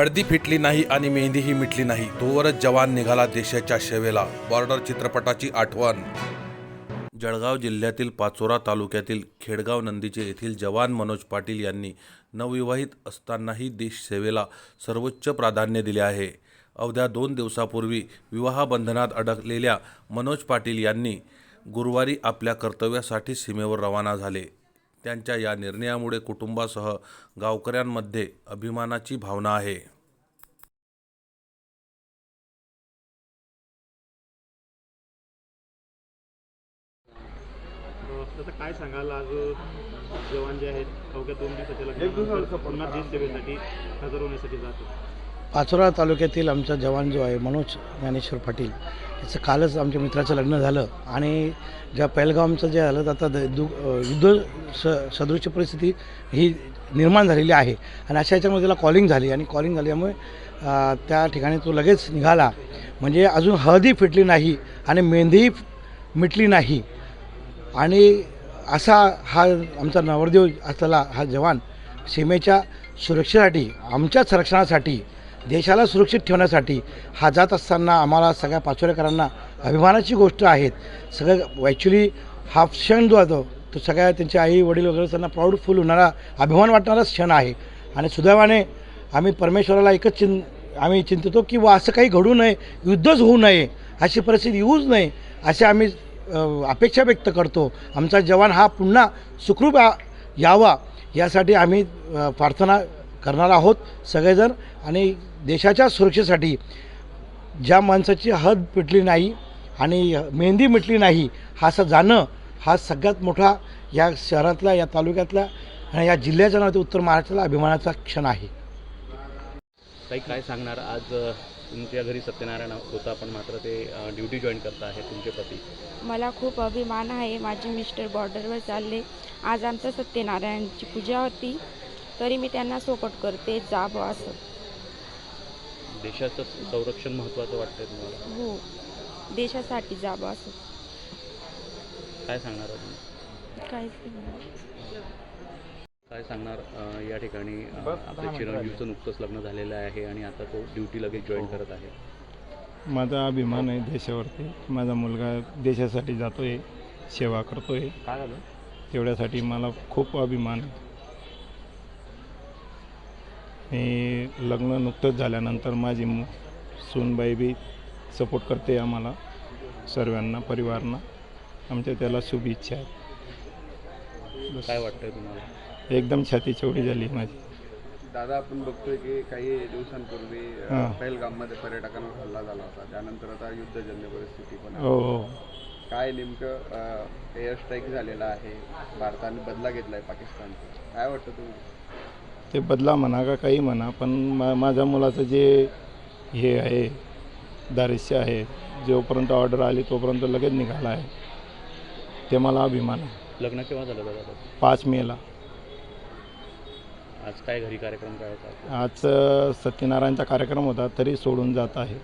हळदी फिटली नाही आणि मेहंदीही मिटली नाही. तोवरच जवान निघाला देशाच्या सेवेला. बॉर्डर चित्रपटाची आठवण. जळगाव जिल्ह्यातील पाचोरा तालुक्यातील खेडगाव नंदीचे येथील जवान मनोज पाटील यांनी नवविवाहित असतानाही देश सेवेला सर्वोच्च प्राधान्य दिले आहे. अवघ्या दोन दिवसापूर्वी विवाहबंधनात अडकलेल्या मनोज पाटील यांनी गुरुवारी आपल्या कर्तव्यासाठी सीमेवर रवाना झाले. त्यांच्या या निर्णयामुळे कुटुंबासह गावकऱ्यांमध्ये अभिमानाची भावना आहे. काय सांगाल? आज जवान जे आहेत अवघ्या दोन दिवसाच्या लग्नानंतर पुन्हा देश सेवेसाठी हजर होण्यासाठी जातो पाचोरा तालुक्यातील आमचा जवान जो आहे मनोज ज्ञानेश्वर पाटील याचं कालच आमच्या मित्राचं लग्न झालं आणि ज्या पहलगामचं जे झालं तर आता द- दु युद्ध स सदृश परिस्थिती ही निर्माण झालेली आहे. आणि अशा याच्यामध्ये त्याला कॉलिंग झाली आणि कॉलिंग झाल्यामुळे त्या ठिकाणी तो लगेच निघाला. म्हणजे अजून हळदी फिटली नाही आणि मेहंदीही मिटली नाही. आणि असा हा आमचा नवरदेव असलेला हा जवान सीमेच्या सुरक्षेसाठी आमच्या संरक्षणासाठी देशाला सुरक्षित ठेवण्यासाठी हा जात असताना आम्हाला सगळ्या पाचोरेकरांना अभिमानाची गोष्ट आहेत. सगळं ॲक्च्युली हा क्षण जो आहे तो सगळ्या त्यांचे आई वडील वगैरे त्यांना प्राऊडफुल होणारा अभिमान वाटणारा क्षण आहे. आणि सुदैवाने आम्ही परमेश्वराला एकच चिं आम्ही चिंतितो की वा असं काही घडू नये युद्धच होऊ नये अशी परिस्थिती येऊच नये असे आम्ही अपेक्षा व्यक्त करतो. आमचा जवान हा पुन्हा सुखरूप यावा यासाठी आम्ही प्रार्थना करणार आहोत सगळेजण आणि देशाच्या सुरक्षेसाठी ज्या माणसाची हद पिटली नाही आणि मेहंदी मिटली नाही हा असं जाणं हा सगळ्यात मोठा या शहरातला या तालुक्यातला आणि या जिल्ह्याच्या तर उत्तर महाराष्ट्राला अभिमानाचा क्षण आहे. काही काय सांगणार? आज तुमच्या घरी सत्यनारायण होता पण मात्र ते ड्युटी जॉईन करता आहे तुमचे पती. मला खूप अभिमान आहे. माझे मिस्टर बॉर्डरवर चालले. आज आमचं सत्यनारायणची पूजा होती. तरी मी त्यांना सपोर्ट करते जा असं. देशाचं संरक्षण महत्त्वाचं वाटतंय तुम्हाला? हो. देशासाठी जा असं. काय सांगणार काहीच नाही काय सांगणार अ, या ठिकाणी अ, आपल्या चिरंजीवचं नुकतंच लग्न झालेलं आहे आणि आता तो ड्युटी लगेच जॉईन करत आहे. माझा अभिमान आहे देशावरती. माझा मुलगा देशासाठी जातो आहे सेवा करतो आहे काय झालं? तेवढ्यासाठी मला खूप अभिमान आहे. मी लग्न नुकतंच झाल्यानंतर माझी मु सूनबाई बी सपोर्ट करते आम्हाला सर्वांना परिवारांना. आमच्या त्याला शुभेच्छा आहेत. काय वाटतंय तुम्हाला? एकदम छाती चवडी झाली माझी. दादा आपण बघतोय की काही दिवसांपूर्वी. पहलगाममध्ये पर्यटकांवर हल्ला झाला होता. त्यानंतर आता युद्धजन्य परिस्थिती पण आहे. हो हो. काय नेमकं एअर स्ट्राईक झालेला आहे? भारताने बदला घेतलाय पाकिस्तानचा. काय वाटतं तुम्ही ते बदला म्हणा का काही म्हणा पण मा माझ्या मुलाचं जे हे आहे दारिश्य आहे जोपर्यंत ऑर्डर आली तोपर्यंत लगेच निघाला आहे. ते मला अभिमान आहे. लग्न केव्हा झालं दादा? पाच मेला आज काय घरी कार्यक्रम काय होता आज सत्यनारायणचा कार्यक्रम होता तरी सोडून जात आहे.